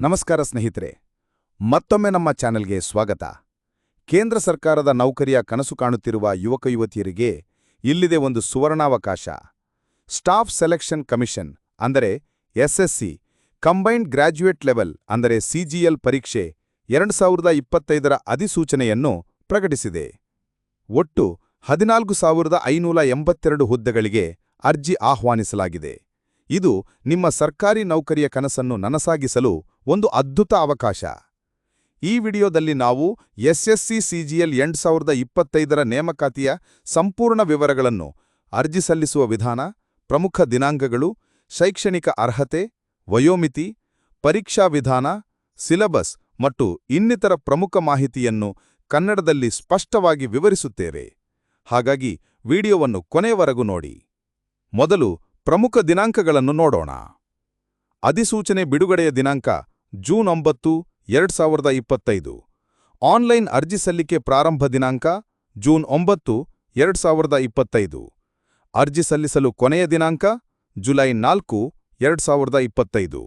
ನಮಸ್ಕಾರ ಸ್ನೇಹಿತರೆ, ಮತ್ತೊಮ್ಮೆ ನಮ್ಮ ಚಾನೆಲ್ಗೆ ಸ್ವಾಗತ. ಕೇಂದ್ರ ಸರ್ಕಾರದ ನೌಕರಿಯ ಕನಸು ಕಾಣುತ್ತಿರುವ ಯುವಕ ಯುವತಿಯರಿಗೆ ಇಲ್ಲಿದೆ ಒಂದು ಸುವರ್ಣಾವಕಾಶ. ಸ್ಟಾಫ್ ಸೆಲೆಕ್ಷನ್ ಕಮಿಷನ್, ಅಂದರೆ ಎಸ್ಎಸ್ಸಿ, ಕಂಬೈನ್ಡ್ ಗ್ರ್ಯಾಜುಯೇಟ್ ಲೆವೆಲ್, ಅಂದರೆ ಸಿಜಿಎಲ್ ಪರೀಕ್ಷೆ ಎರಡು ಸಾವಿರದ ಇಪ್ಪತ್ತೈದರ ಅಧಿಸೂಚನೆಯನ್ನು ಪ್ರಕಟಿಸಿದೆ. ಒಟ್ಟು ಹದಿನಾಲ್ಕು ಸಾವಿರದ ಐನೂರ ಎಂಬತ್ತೆರಡು ಹುದ್ದೆಗಳಿಗೆ ಅರ್ಜಿ ಆಹ್ವಾನಿಸಲಾಗಿದೆ. ಇದು ನಿಮ್ಮ ಸರ್ಕಾರಿ ನೌಕರಿಯ ಕನಸನ್ನು ನನಸಾಗಿಸಲು ಒಂದು ಅದ್ಭುತ ಅವಕಾಶ. ಈ ವಿಡಿಯೋದಲ್ಲಿ ನಾವು ಎಸ್ಎಸ್ಸಿ ಸಿಜಿಎಲ್ ಎಂಟು ಸಾವಿರದ ಇಪ್ಪತ್ತೈದರ ನೇಮಕಾತಿಯ ಸಂಪೂರ್ಣ ವಿವರಗಳನ್ನು ಅರ್ಜಿ ಸಲ್ಲಿಸುವ ವಿಧಾನ, ಪ್ರಮುಖ ದಿನಾಂಕಗಳು, ಶೈಕ್ಷಣಿಕ ಅರ್ಹತೆ, ವಯೋಮಿತಿ, ಪರೀಕ್ಷಾ ವಿಧಾನ, ಸಿಲಬಸ್ ಮತ್ತು ಇನ್ನಿತರ ಪ್ರಮುಖ ಮಾಹಿತಿಯನ್ನು ಕನ್ನಡದಲ್ಲಿ ಸ್ಪಷ್ಟವಾಗಿ ವಿವರಿಸುತ್ತೇವೆ. ಹಾಗಾಗಿ ವಿಡಿಯೋವನ್ನು ಕೊನೆಯವರೆಗೂ ನೋಡಿ. ಮೊದಲು ಪ್ರಮುಖ ದಿನಾಂಕಗಳನ್ನು ನೋಡೋಣ. ಅಧಿಸೂಚನೆ ಬಿಡುಗಡೆಯ ದಿನಾಂಕ ಜೂನ್ ಒಂಬತ್ತು, ಎರಡು ಸಾವಿರದ ಇಪ್ಪತ್ತೈದು. ಆನ್ಲೈನ್ ಅರ್ಜಿ ಸಲ್ಲಿಕೆ ಪ್ರಾರಂಭ ದಿನಾಂಕ, ಜೂನ್ ಒಂಬತ್ತು, ಎರಡು ಸಾವಿರದ ಇಪ್ಪತ್ತೈದು. ಅರ್ಜಿ ಸಲ್ಲಿಸಲು ಕೊನೆಯ ದಿನಾಂಕ, ಜುಲೈ ನಾಲ್ಕು, ಎರಡು ಸಾವಿರದ ಇಪ್ಪತ್ತೈದು.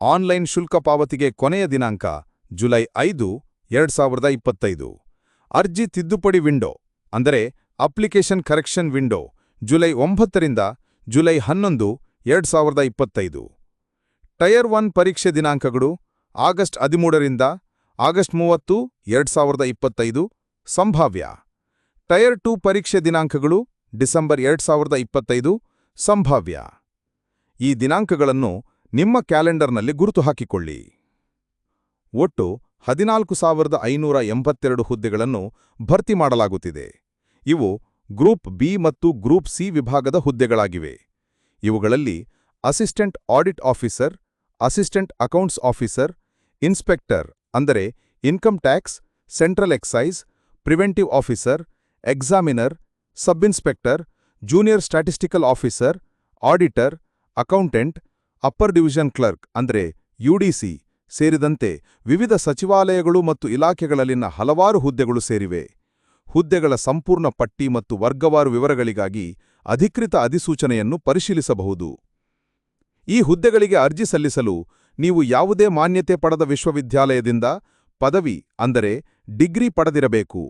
ಆನ್ಲೈನ್ ಶುಲ್ಕ ಪಾವತಿಗೆ ಕೊನೆಯ ದಿನಾಂಕ, ಜುಲೈ ಐದು, ಎರಡು ಸಾವಿರದ ಇಪ್ಪತ್ತೈದು. ಅರ್ಜಿ ತಿದ್ದುಪಡಿ ವಿಂಡೋ, ಅಂದರೆ ಅಪ್ಲಿಕೇಶನ್ ಕರೆಕ್ಷನ್ ವಿಂಡೋ, ಜುಲೈ ಒಂಬತ್ತರಿಂದ ಜುಲೈ ಹನ್ನೊಂದು, ಎರಡು ಸಾವಿರದ ಇಪ್ಪತ್ತೈದು. ಟಯರ್ ಒನ್ ಪರೀಕ್ಷೆ ದಿನಾಂಕಗಳು ಆಗಸ್ಟ್ ಹದಿಮೂರರಿಂದ ಆಗಸ್ಟ್ ಮೂವತ್ತು, ಎರಡು ಸಾವಿರದ ಇಪ್ಪತ್ತೈದು. ಸಂಭಾವ್ಯ. ಟಯರ್ ಟು ಪರೀಕ್ಷೆ ದಿನಾಂಕಗಳು ಡಿಸೆಂಬರ್ ಎರಡು ಸಾವಿರದ ಇಪ್ಪತ್ತೈದು. ಸಂಭಾವ್ಯ. ಈ ದಿನಾಂಕಗಳನ್ನು ನಿಮ್ಮ ಕ್ಯಾಲೆಂಡರ್ನಲ್ಲಿ ಗುರುತು ಹಾಕಿಕೊಳ್ಳಿ. ಒಟ್ಟು ಹದಿನಾಲ್ಕು ಸಾವಿರದ ಐನೂರ ಎಂಬತ್ತೆರಡು ಹುದ್ದೆಗಳನ್ನು ಭರ್ತಿ ಮಾಡಲಾಗುತ್ತಿದೆ. ಇವು ಗ್ರೂಪ್ ಬಿ ಮತ್ತು ಗ್ರೂಪ್ ಸಿ ವಿಭಾಗದ ಹುದ್ದೆಗಳಾಗಿವೆ. ಇವುಗಳಲ್ಲಿ assistant audit officer assistant accounts officer, inspector, ಅಂದರೆ income tax, central excise, preventive officer, examiner sub inspector junior statistical officer, auditor, accountant, upper division clerk, ಅಂದರೆ ಯುಡಿಸಿ ಸೇರಿದಂತೆ ವಿವಿಧ ಸಚಿವಾಲಯಗಳು ಮತ್ತು ಇಲಾಖೆಗಳಲ್ಲಿನ ಹಲವಾರು ಹುದ್ದೆಗಳು ಸೇರಿವೆ. ಹುದ್ದೆಗಳ ಸಂಪೂರ್ಣ ಪಟ್ಟಿ ಮತ್ತು ವರ್ಗವಾರು ವಿವರಗಳಿಗಾಗಿ ಅಧಿಕೃತ ಅಧಿಸೂಚನೆಯನ್ನು ಪರಿಶೀಲಿಸಬಹುದು. ಈ ಹುದ್ದೆಗಳಿಗೆ ಅರ್ಜಿ ಸಲ್ಲಿಸಲು ನೀವು ಯಾವುದೇ ಮಾನ್ಯತೆ ಪಡೆದ ವಿಶ್ವವಿದ್ಯಾಲಯದಿಂದ ಪದವಿ, ಅಂದರೆ ಡಿಗ್ರಿ ಪಡೆದಿರಬೇಕು.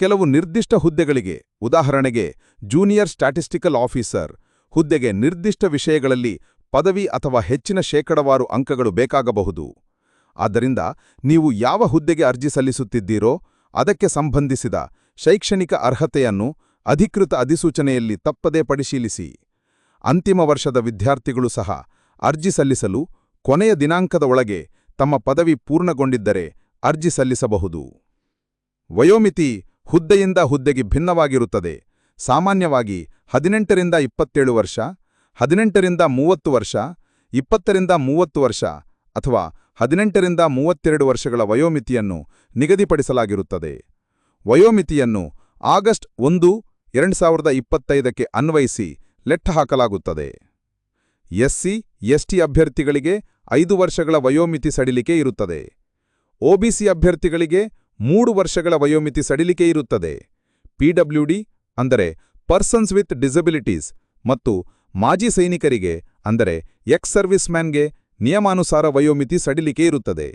ಕೆಲವು ನಿರ್ದಿಷ್ಟ ಹುದ್ದೆಗಳಿಗೆ, ಉದಾಹರಣೆಗೆ ಜೂನಿಯರ್ ಸ್ಟ್ಯಾಟಿಸ್ಟಿಕಲ್ ಆಫೀಸರ್, ಹುದ್ದೆಗೆ ನಿರ್ದಿಷ್ಟ ವಿಷಯಗಳಲ್ಲಿ ಪದವಿ ಅಥವಾ ಹೆಚ್ಚಿನ ಶೇಕಡವಾರು ಅಂಕಗಳು ಬೇಕಾಗಬಹುದು. ಆದ್ದರಿಂದ ನೀವು ಯಾವ ಹುದ್ದೆಗೆ ಅರ್ಜಿ ಸಲ್ಲಿಸುತ್ತಿದ್ದೀರೋ, ಅದಕ್ಕೆ ಸಂಬಂಧಿಸಿದ ಶೈಕ್ಷಣಿಕ ಅರ್ಹತೆಯನ್ನು ಅಧಿಕೃತ ಅಧಿಸೂಚನೆಯಲ್ಲಿ ತಪ್ಪದೇ ಪರಿಶೀಲಿಸಿ. ಅಂತಿಮ ವರ್ಷದ ವಿದ್ಯಾರ್ಥಿಗಳು ಸಹ ಅರ್ಜಿ ಸಲ್ಲಿಸಲು ಕೊನೆಯ ದಿನಾಂಕದ ಒಳಗೆ ತಮ್ಮ ಪದವಿ ಪೂರ್ಣಗೊಂಡಿದ್ದರೆ ಅರ್ಜಿ ಸಲ್ಲಿಸಬಹುದು. ವಯೋಮಿತಿ ಹುದ್ದೆಯಿಂದ ಹುದ್ದೆಗೆ ಭಿನ್ನವಾಗಿರುತ್ತದೆ. ಸಾಮಾನ್ಯವಾಗಿ ಹದಿನೆಂಟರಿಂದ ಇಪ್ಪತ್ತೇಳು ವರ್ಷ, ಹದಿನೆಂಟರಿಂದ ಮೂವತ್ತು ವರ್ಷ, ಇಪ್ಪತ್ತರಿಂದ ಮೂವತ್ತು ವರ್ಷ ಅಥವಾ ಹದಿನೆಂಟರಿಂದ ಮೂವತ್ತೆರಡು ವರ್ಷಗಳ ವಯೋಮಿತಿಯನ್ನು ನಿಗದಿಪಡಿಸಲಾಗಿರುತ್ತದೆ. ವಯೋಮಿತಿಯನ್ನು ಆಗಸ್ಟ್ ಒಂದು, ಎರಡು ಸಾವಿರದ ಇಪ್ಪತ್ತೈದಕ್ಕೆ ಅನ್ವಯಿಸಿ ಲೆಟ್ಟಹಾಕಲಾಗುತ್ತದೆ ಎಸ್ಸಿ, ಎಸ್ಟಿ ಅಭ್ಯರ್ಥಿಗಳಿಗೆ ಐದು ವರ್ಷಗಳ ವಯೋಮಿತಿ ಸಡಿಲಿಕೆ ಇರುತ್ತದೆ. ಒಬಿಸಿ ಅಭ್ಯರ್ಥಿಗಳಿಗೆ ಮೂರು ವರ್ಷಗಳ ವಯೋಮಿತಿ ಸಡಿಲಿಕೆ ಇರುತ್ತದೆ. ಪಿಡಬ್ಲ್ಯೂಡಿ ಅಂದರೆ ಪರ್ಸನ್ಸ್ ವಿತ್ ಡಿಸಬಿಲಿಟೀಸ್ ಮತ್ತು ಮಾಜಿ ಸೈನಿಕರಿಗೆ ಅಂದರೆ ಎಕ್ಸ್ ಸರ್ವಿಸ್ ಮ್ಯಾನ್ಗೆ ನಿಯಮಾನುಸಾರ ವಯೋಮಿತಿ ಸಡಿಲಿಕೆ ಇರುತ್ತದೆ.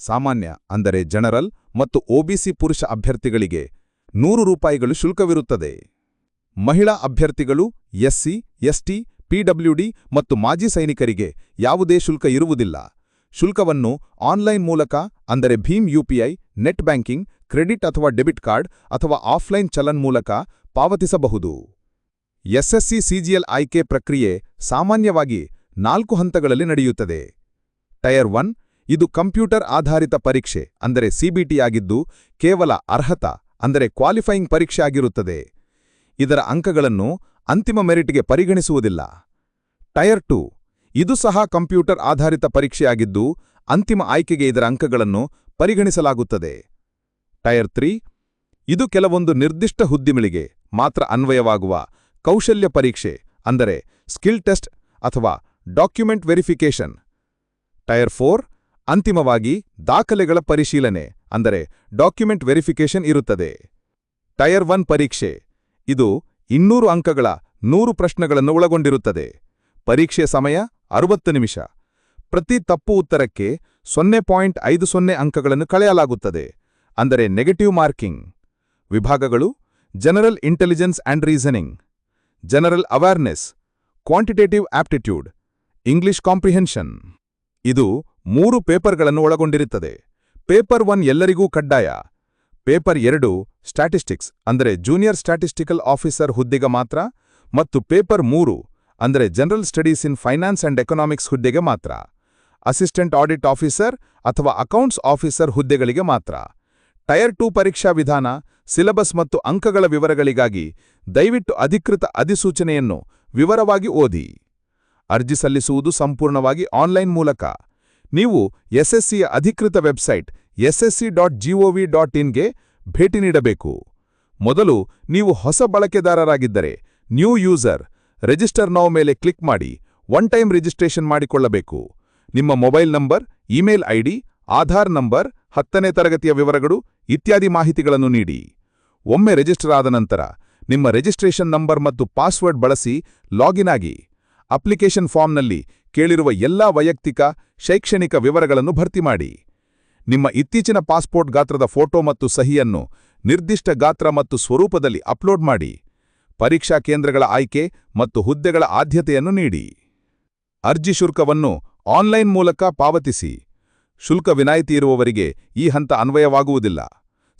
ಸಾಮಾನ್ಯ ಅಂದರೆ ಜನರಲ್ ಮತ್ತು ಒಬಿಸಿ ಪುರುಷ ಅಭ್ಯರ್ಥಿಗಳಿಗೆ ನೂರು ರೂಪಾಯಿಗಳು ಶುಲ್ಕವಿರುತ್ತದೆ. ಮಹಿಳಾ ಅಭ್ಯರ್ಥಿಗಳು ಎಸ್ಸಿ, ಎಸ್ಟಿ ಪಿಡಬ್ಲ್ಯೂಡಿ ಮತ್ತು ಮಾಜಿ ಸೈನಿಕರಿಗೆ ಯಾವುದೇ ಶುಲ್ಕ ಇರುವುದಿಲ್ಲ. ಶುಲ್ಕವನ್ನು ಆನ್ಲೈನ್ ಮೂಲಕ, ಅಂದರೆ Bhim UPI net banking, credit ಅಥವಾ ಡೆಬಿಟ್ ಕಾರ್ಡ್ ಅಥವಾ ಆಫ್ಲೈನ್ ಚಲನ್ ಮೂಲಕ ಪಾವತಿಸಬಹುದು. ಎಸ್ಎಸ್ಸಿ ಸಿಜಿಎಲ್ ಆಯ್ಕೆ ಪ್ರಕ್ರಿಯೆ ಸಾಮಾನ್ಯವಾಗಿ ನಾಲ್ಕು ಹಂತಗಳಲ್ಲಿ ನಡೆಯುತ್ತದೆ. ಟಯರ್ ಒನ್, ಇದು ಕಂಪ್ಯೂಟರ್ ಆಧಾರಿತ ಪರೀಕ್ಷೆ, ಅಂದರೆ ಸಿಬಿಟಿ ಆಗಿದ್ದು, ಕೇವಲ ಅರ್ಹತಾ, ಅಂದರೆ ಕ್ವಾಲಿಫೈಯಿಂಗ್ ಪರೀಕ್ಷೆ ಆಗಿರುತ್ತದೆ. ಇದರ ಅಂಕಗಳನ್ನು ಅಂತಿಮ ಮೆರಿಟ್ಗೆ ಪರಿಗಣಿಸುವುದಿಲ್ಲ. Tier two. ಇದು ಸಹ ಕಂಪ್ಯೂಟರ್ ಆಧಾರಿತ ಪರೀಕ್ಷೆಯಾಗಿದ್ದು, ಅಂತಿಮ ಆಯ್ಕೆಗೆ ಇದರ ಅಂಕಗಳನ್ನು ಪರಿಗಣಿಸಲಾಗುತ್ತದೆ. Tier three. ಇದು ಕೆಲವೊಂದು ನಿರ್ದಿಷ್ಟ ಹುದ್ದಿಮಿಳಿಗೆ ಮಾತ್ರ ಅನ್ವಯವಾಗುವ ಕೌಶಲ್ಯ ಪರೀಕ್ಷೆ, ಅಂದರೆ ಸ್ಕಿಲ್ ಟೆಸ್ಟ್ ಅಥವಾ ಡಾಕ್ಯುಮೆಂಟ್ ವೆರಿಫಿಕೇಷನ್. Tier four. ಅಂತಿಮವಾಗಿ ದಾಖಲೆಗಳ ಪರಿಶೀಲನೆ, ಅಂದರೆ ಡಾಕ್ಯುಮೆಂಟ್ ವೆರಿಫಿಕೇಷನ್ ಇರುತ್ತದೆ. ಟಯರ್ ಒನ್ ಪರೀಕ್ಷೆ. ಇದು ಇನ್ನೂರು ಅಂಕಗಳ ನೂರು ಪ್ರಶ್ನೆಗಳನ್ನು ಒಳಗೊಂಡಿರುತ್ತದೆ. ಪರೀಕ್ಷೆ ಸಮಯ ಅರುವತ್ತು ನಿಮಿಷ. ಪ್ರತಿ ತಪ್ಪು ಉತ್ತರಕ್ಕೆ ಸೊನ್ನೆ ಪಾಯಿಂಟ್ ಐದು ಸೊನ್ನೆ ಅಂಕಗಳನ್ನು ಕಳೆಯಲಾಗುತ್ತದೆ. ಅಂದರೆ ನೆಗೆಟಿವ್ ಮಾರ್ಕಿಂಗ್. ವಿಭಾಗಗಳು general intelligence and reasoning. General awareness. Quantitative aptitude. English comprehension. ಇದು ಮೂರು ಪೇಪರ್ಗಳನ್ನು ಒಳಗೊಂಡಿರುತ್ತದೆ. ಪೇಪರ್ ಒನ್ ಎಲ್ಲರಿಗೂ ಕಡ್ಡಾಯ. ಪೇಪರ್ ಎರಡು, ಸ್ಟ್ಯಾಟಿಸ್ಟಿಕ್ಸ್, ಅಂದರೆ ಜೂನಿಯರ್ ಸ್ಟ್ಯಾಟಿಸ್ಟಿಕಲ್ ಆಫೀಸರ್ ಹುದ್ದೆಗೆ ಮಾತ್ರ, ಮತ್ತು ಪೇಪರ್ ಮೂರು, ಅಂದರೆ general studies in finance and economics ಹುದ್ದೆಗೆ ಮಾತ್ರ. ಅಸಿಸ್ಟೆಂಟ್ ಆಡಿಟ್ ಆಫೀಸರ್ ಅಥವಾ ಅಕೌಂಟ್ಸ್ ಆಫೀಸರ್ ಹುದ್ದೆಗಳಿಗೆ ಮಾತ್ರ. ಟಯರ್ ಟೂ ಪರೀಕ್ಷಾ ವಿಧಾನ, ಸಿಲಬಸ್ ಮತ್ತು ಅಂಕಗಳ ವಿವರಗಳಿಗಾಗಿ ದಯವಿಟ್ಟು ಅಧಿಕೃತ ಅಧಿಸೂಚನೆಯನ್ನು ವಿವರವಾಗಿ ಓದಿ. ಅರ್ಜಿ ಸಲ್ಲಿಸುವುದು ಸಂಪೂರ್ಣವಾಗಿ ಆನ್ಲೈನ್ ಮೂಲಕ. ನೀವು ಎಸ್ಎಸ್ಸಿಯ ಅಧಿಕೃತ website SSC dot GOV dot ಇನ್ಗೆ ಭೇಟಿ ನೀಡಬೇಕು. ಮೊದಲು ನೀವು ಹೊಸ ಬಳಕೆದಾರರಾಗಿದ್ದರೆ ನ್ಯೂ ಯೂಸರ್ ರಿಜಿಸ್ಟರ್ ನೌ ಮೇಲೆ ಕ್ಲಿಕ್ ಮಾಡಿ ಒನ್ ಟೈಮ್ ರಿಜಿಸ್ಟ್ರೇಷನ್ ಮಾಡಿಕೊಳ್ಳಬೇಕು. ನಿಮ್ಮ mobile number, email ID, Aadhaar number, ಹತ್ತನೇ ತರಗತಿಯ ವಿವರಗಳು ಇತ್ಯಾದಿ ಮಾಹಿತಿಗಳನ್ನು ನೀಡಿ. ಒಮ್ಮೆ ರಿಜಿಸ್ಟರ್ ಆದ ನಂತರ ನಿಮ್ಮ ರಿಜಿಸ್ಟ್ರೇಷನ್ ನಂಬರ್ ಮತ್ತು ಪಾಸ್ವರ್ಡ್ ಬಳಸಿ ಲಾಗಿನ್ ಆಗಿ ಅಪ್ಲಿಕೇಶನ್ ಫಾರ್ಮ್ನಲ್ಲಿ ಕೇಳಿರುವ ಎಲ್ಲಾ ವೈಯಕ್ತಿಕ, ಶೈಕ್ಷಣಿಕ ವಿವರಗಳನ್ನು ಭರ್ತಿ ಮಾಡಿ. ನಿಮ್ಮ ಇತ್ತೀಚಿನ ಪಾಸ್ಪೋರ್ಟ್ ಗಾತ್ರದ ಫೋಟೋ ಮತ್ತು ಸಹಿಯನ್ನು ನಿರ್ದಿಷ್ಟ ಗಾತ್ರ ಮತ್ತು ಸ್ವರೂಪದಲ್ಲಿ ಅಪ್ಲೋಡ್ ಮಾಡಿ. ಪರೀಕ್ಷಾ ಕೇಂದ್ರಗಳ ಆಯ್ಕೆ ಮತ್ತು ಹುದ್ದೆಗಳ ಆದ್ಯತೆಯನ್ನು ನೀಡಿ. ಅರ್ಜಿ ಶುಲ್ಕವನ್ನು ಆನ್ಲೈನ್ ಮೂಲಕ ಪಾವತಿಸಿ. ಶುಲ್ಕ ವಿನಾಯಿತಿ ಇರುವವರಿಗೆ ಈ ಹಂತ ಅನ್ವಯವಾಗುವುದಿಲ್ಲ.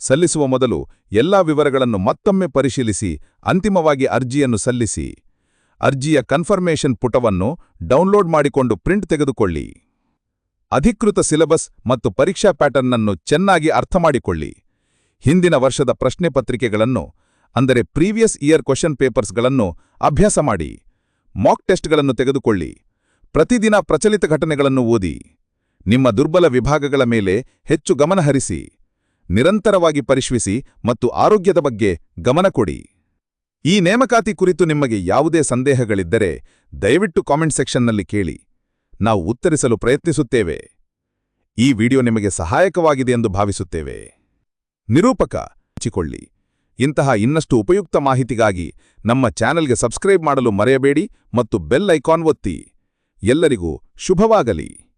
ಸಲ್ಲಿಸುವ ಮೊದಲು ಎಲ್ಲಾ ವಿವರಗಳನ್ನು ಮತ್ತೊಮ್ಮೆ ಪರಿಶೀಲಿಸಿ, ಅಂತಿಮವಾಗಿ ಅರ್ಜಿಯನ್ನು ಸಲ್ಲಿಸಿ. ಅರ್ಜಿಯ ಕನ್ಫರ್ಮೇಷನ್ ಪುಟವನ್ನು ಡೌನ್ಲೋಡ್ ಮಾಡಿಕೊಂಡು ಪ್ರಿಂಟ್ ತೆಗೆದುಕೊಳ್ಳಿ. ಅಧಿಕೃತ ಸಿಲೆಬಸ್ ಮತ್ತು ಪರೀಕ್ಷಾ ಪ್ಯಾಟರ್ನನ್ನು ಚೆನ್ನಾಗಿ ಅರ್ಥಮಾಡಿಕೊಳ್ಳಿ. ಹಿಂದಿನ ವರ್ಷದ ಪ್ರಶ್ನೆ ಪತ್ರಿಕೆಗಳನ್ನು, ಅಂದರೆ ಪ್ರೀವಿಯಸ್ ಇಯರ್ ಕ್ವಶನ್ ಪೇಪರ್ಸ್ಗಳನ್ನು ಅಭ್ಯಾಸ ಮಾಡಿ. ಮಾಕ್ ಟೆಸ್ಟ್ಗಳನ್ನು ತೆಗೆದುಕೊಳ್ಳಿ. ಪ್ರತಿದಿನ ಪ್ರಚಲಿತ ಘಟನೆಗಳನ್ನು ಓದಿ. ನಿಮ್ಮ ದುರ್ಬಲ ವಿಭಾಗಗಳ ಮೇಲೆ ಹೆಚ್ಚು ಗಮನಹರಿಸಿ ನಿರಂತರವಾಗಿ ಪರಿಶ್ವಿಸಿ ಮತ್ತು ಆರೋಗ್ಯದ ಬಗ್ಗೆ ಗಮನ ಕೊಡಿ. ಈ ನೇಮಕಾತಿ ಕುರಿತು ನಿಮಗೆ ಯಾವುದೇ ಸಂದೇಹಗಳಿದ್ದರೆ ದಯವಿಟ್ಟು ಕಾಮೆಂಟ್ ಸೆಕ್ಷನ್ನಲ್ಲಿ ಕೇಳಿ. ನಾವು ಉತ್ತರಿಸಲು ಪ್ರಯತ್ನಿಸುತ್ತೇವೆ. ಈ ವಿಡಿಯೋ ನಿಮಗೆ ಸಹಾಯಕವಾಗಿದೆ ಎಂದು ಭಾವಿಸುತ್ತೇವೆ. ನಿರೂಪಕ, ಹಂಚಿಕೊಳ್ಳಿ. ಇಂತಹ ಇನ್ನಷ್ಟು ಉಪಯುಕ್ತ ಮಾಹಿತಿಗಾಗಿ ನಮ್ಮ ಚಾನೆಲ್ಗೆ ಸಬ್ಸ್ಕ್ರೈಬ್ ಮಾಡಲು ಮರೆಯಬೇಡಿ ಮತ್ತು ಬೆಲ್ ಐಕಾನ್ ಒತ್ತಿ. ಎಲ್ಲರಿಗೂ ಶುಭವಾಗಲಿ.